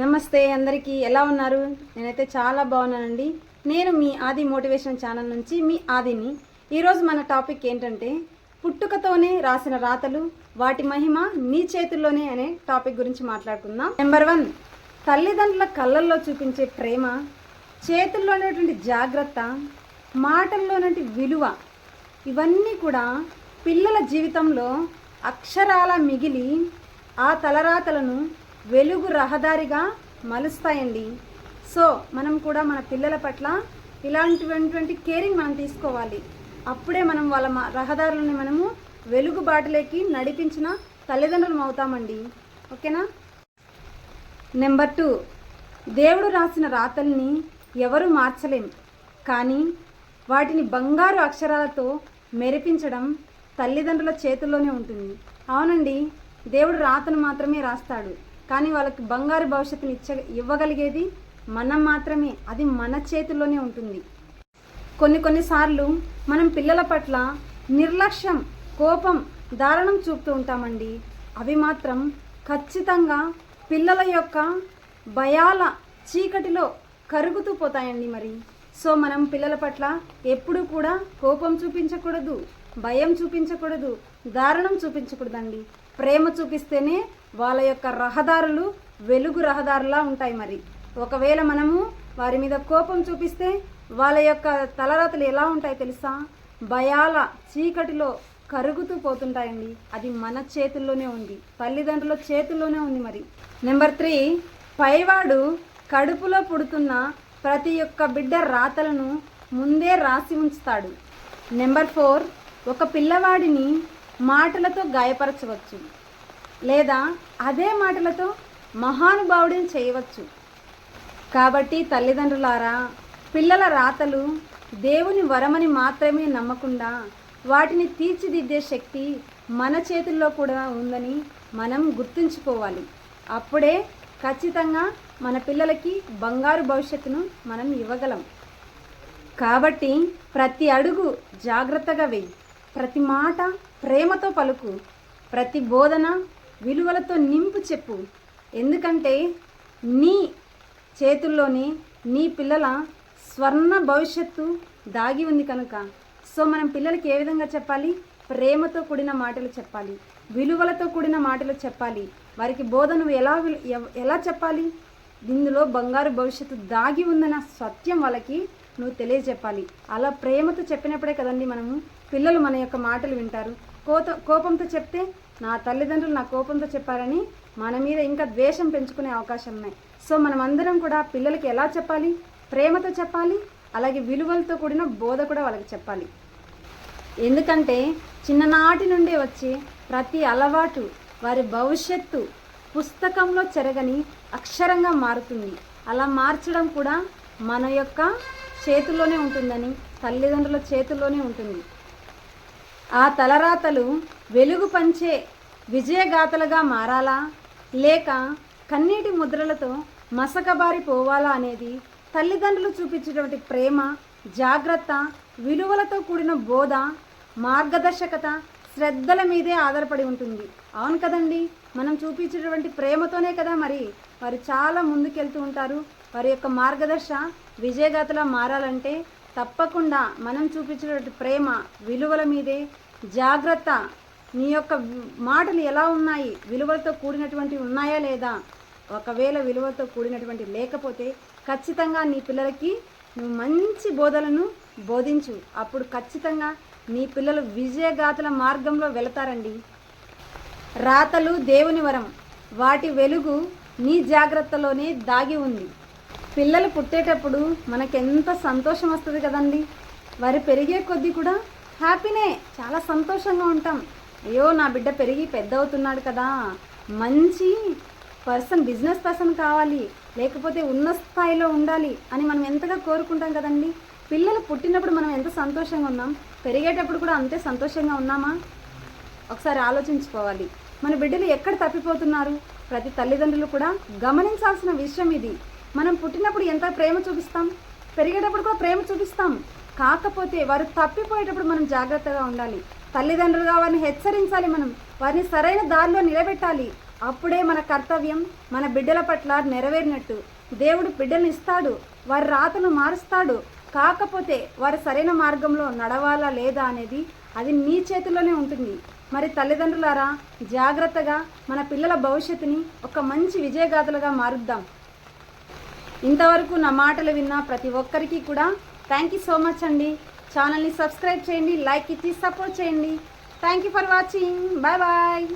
నమస్తే అందరికీ ఎలా ఉన్నారు? నేనైతే చాలా బాగున్నానండి. నేను మీ ఆది మోటివేషన్ ఛానల్ నుంచి మీ ఆదిని. ఈరోజు మన టాపిక్ ఏంటంటే పుట్టుకతోనే రాసిన రాతలు వాటి మహిమ నీ చేతుల్లోనే అనే టాపిక్ గురించి మాట్లాడుకుందాం. నెంబర్ వన్ తల్లిదండ్రుల కళ్ళల్లో చూపించే ప్రేమ చేతుల్లో ఉన్నటువంటి జాగ్రత్త మాటల్లోనటువంటి విలువ ఇవన్నీ కూడా పిల్లల జీవితంలో అక్షరాల మిగిలి ఆ తలరాతలను వెలుగు రహదారిగా మలుస్తాయండి. సో మనం కూడా మన పిల్లల పట్ల ఇలాంటివంటి కేరింగ్ మనం తీసుకోవాలి. అప్పుడే మనం వాళ్ళ రహదారులని మనము వెలుగు బాటలోకి నడిపించిన తల్లిదండ్రులం అవుతామండి. ఓకేనా? Number two. దేవుడు రాసిన రాతల్ని ఎవరు మార్చలేం. కానీ వాటిని బంగారు అక్షరాలతో మెరిపించడం తల్లిదండ్రుల చేతుల్లోనే ఉంటుంది. అవునండి దేవుడు రాతను మాత్రమే రాస్తాడు. కానీ వాళ్ళకి బంగారు భవిష్యత్తుని ఇచ్చ ఇవ్వగలిగేది మనం మాత్రమే. అది మన చేతుల్లోనే ఉంటుంది. కొన్ని కొన్నిసార్లు మనం పిల్లల పట్ల నిర్లక్ష్యం కోపం దారుణం చూపుతూ ఉంటామండి. అవి మాత్రం ఖచ్చితంగా పిల్లల యొక్క భయాల చీకటిలో కరుగుతూ పోతాయండి మరి. సో మనం పిల్లల పట్ల ఎప్పుడూ కూడా కోపం చూపించకూడదు భయం చూపించకూడదు దారుణం చూపించకూడదండి. ప్రేమ చూపిస్తేనే వాళ్ళ యొక్క రహదారులు వెలుగు రహదారులా ఉంటాయి మరి. ఒకవేళ మనము వారి మీద కోపం చూపిస్తే వాళ్ళ యొక్క తలరాతలు ఎలా ఉంటాయి తెలుసా? భయాల చీకటిలో కరుగుతూ పోతుంటాయండి. అది మన చేతుల్లోనే ఉంది. తల్లిదండ్రుల చేతుల్లోనే ఉంది మరి. నెంబర్ త్రీ పైవాడు కడుపులో పుడుతున్న ప్రతి ఒక్క బిడ్డ రాతలను ముందే రాసి ఉంచుతాడు. నెంబర్ ఫోర్ ఒక పిల్లవాడిని మాటలతో గాయపరచవచ్చు. లేదా అదే మాటలతో మహానుభావుడిని చేయవచ్చు. కాబట్టి తల్లిదండ్రులారా పిల్లల రాతలు దేవుని వరమని మాత్రమే నమ్మకుండా వాటిని తీర్చిదిద్దే శక్తి మన చేతుల్లో కూడా ఉందని మనం గుర్తుంచుకోవాలి. అప్పుడే ఖచ్చితంగా మన పిల్లలకి బంగారు భవిష్యత్తును మనం ఇవ్వగలం. కాబట్టి ప్రతి అడుగు జాగ్రత్తగా వెయ్యి ప్రతి మాట ప్రేమతో పలుకు ప్రతి బోధన విలువలతో నింపు చెప్పు. ఎందుకంటే నీ చేతుల్లోనే నీ పిల్లల స్వర్ణ భవిష్యత్తు దాగి ఉంది కనుక. సో మనం పిల్లలకి ఏ విధంగా చెప్పాలి? ప్రేమతో కూడిన మాటలు చెప్పాలి. విలువలతో కూడిన మాటలు చెప్పాలి. వారికి బోధన ఎలా ఎలా చెప్పాలి? ఇందులో బంగారు భవిష్యత్తు దాగి ఉందన్న సత్యం వాళ్ళకి నువ్వు తెలియజెప్పాలి. అలా ప్రేమతో చెప్పినప్పుడే కదండి మనము పిల్లలు మన యొక్క మాటలు వింటారు. కోత కోపంతో చెప్తే నా తల్లిదండ్రులు నా కోపంతో చెప్పారని మన మీద ఇంకా ద్వేషం పెంచుకునే అవకాశం ఉన్నాయి. సో మనం అందరం కూడా పిల్లలకి ఎలా చెప్పాలి? ప్రేమతో చెప్పాలి? అలాగే విలువలతో కూడిన బోధ కూడా వాళ్ళకి చెప్పాలి. ఎందుకంటే చిన్ననాటి నుండే వచ్చే ప్రతి అలవాటు వారి భవిష్యత్తు పుస్తకంలో చెరగని అక్షరంగా మారుతుంది. అలా మార్చడం కూడా మన యొక్క చేతుల్లోనే ఉంటుందని తల్లిదండ్రుల చేతుల్లోనే ఉంటుంది. ఆ తలరాతలు వెలుగు పంచే విజయగాథలుగా మారాలా? లేక కన్నీటి ముద్రలతో మసకబారి పోవాలా అనేది తల్లిదండ్రులు చూపించేటువంటి ప్రేమ జాగ్రత్త విలువలతో కూడిన బోధ మార్గదర్శకత శ్రద్ధల మీదే ఆధారపడి ఉంటుంది. అవును కదండి? మనం చూపించేటువంటి ప్రేమతోనే కదా మరి. వారు చాలా ముందుకెళ్తూ ఉంటారు. వారి యొక్క మార్గదర్శ విజయగాథలా మారాలంటే తప్పకుండా మనం చూపించినటువంటి ప్రేమ విలువల మీదే జాగ్రత్త. నీ యొక్క మాటలు ఎలా ఉన్నాయి? విలువలతో కూడినటువంటి ఉన్నాయా లేదా? ఒకవేళ విలువలతో కూడినటువంటి లేకపోతే ఖచ్చితంగా నీ పిల్లలకి నువ్వు మంచి బోధలను బోధించు. అప్పుడు ఖచ్చితంగా నీ పిల్లలు విజయగాథల మార్గంలో వెళతారండి. రాతలు దేవుని వరం. వాటి వెలుగు నీ జాగ్రత్తలోనే దాగి ఉంది. పిల్లలు పుట్టేటప్పుడు మనకెంత సంతోషం వస్తుంది కదండి. వారు పెరిగే కొద్దీ కూడా హ్యాపీనే చాలా సంతోషంగా ఉంటాం. అయ్యో నా బిడ్డ పెరిగి పెద్ద అవుతున్నాడు కదా. మంచి పర్సన్ బిజినెస్ పర్సన్ కావాలి లేకపోతే ఉన్న స్థాయిలో ఉండాలి అని మనం ఎంతగా కోరుకుంటాం కదండి. పిల్లలు పుట్టినప్పుడు మనం ఎంత సంతోషంగా ఉన్నాం? పెరిగేటప్పుడు కూడా అంతే సంతోషంగా ఉన్నామా? ఒకసారి ఆలోచించుకోవాలి. మన బిడ్డలు ఎక్కడ తప్పిపోతున్నారు? ప్రతి తల్లిదండ్రులు కూడా గమనించాల్సిన విషయం ఇది. మనం పుట్టినప్పుడు ఎంత ప్రేమ చూపిస్తాం? పెరిగేటప్పుడు కూడా ప్రేమ చూపిస్తాం. కాకపోతే వారు తప్పిపోయేటప్పుడు మనం జాగ్రత్తగా ఉండాలి. తల్లిదండ్రులుగా వారిని హెచ్చరించాలి మనం. వారిని సరైన దారిలో నిలబెట్టాలి. అప్పుడే మన కర్తవ్యం మన బిడ్డల పట్ల నెరవేరినట్టు. దేవుడు బిడ్డలను ఇస్తాడు. వారి రాతను మారుస్తాడు. కాకపోతే వారు సరైన మార్గంలో నడవాలా లేదా అనేది అది నీ చేతిలోనే ఉంటుంది. మరి తల్లిదండ్రులారా జాగ్రత్తగా మన పిల్లల భవిష్యత్తుని ఒక మంచి విజయగాథలుగా మారుద్దాం. ఇంతవరకు నా మాటలు విన్న ప్రతి ఒక్కరికి కూడా థ్యాంక్ యూ సో మచ్ అండి. ఛానల్ని సబ్స్క్రైబ్ చేయండి లైక్ ఇచ్చి సపోర్ట్ చేయండి. Thank you for watching bye bye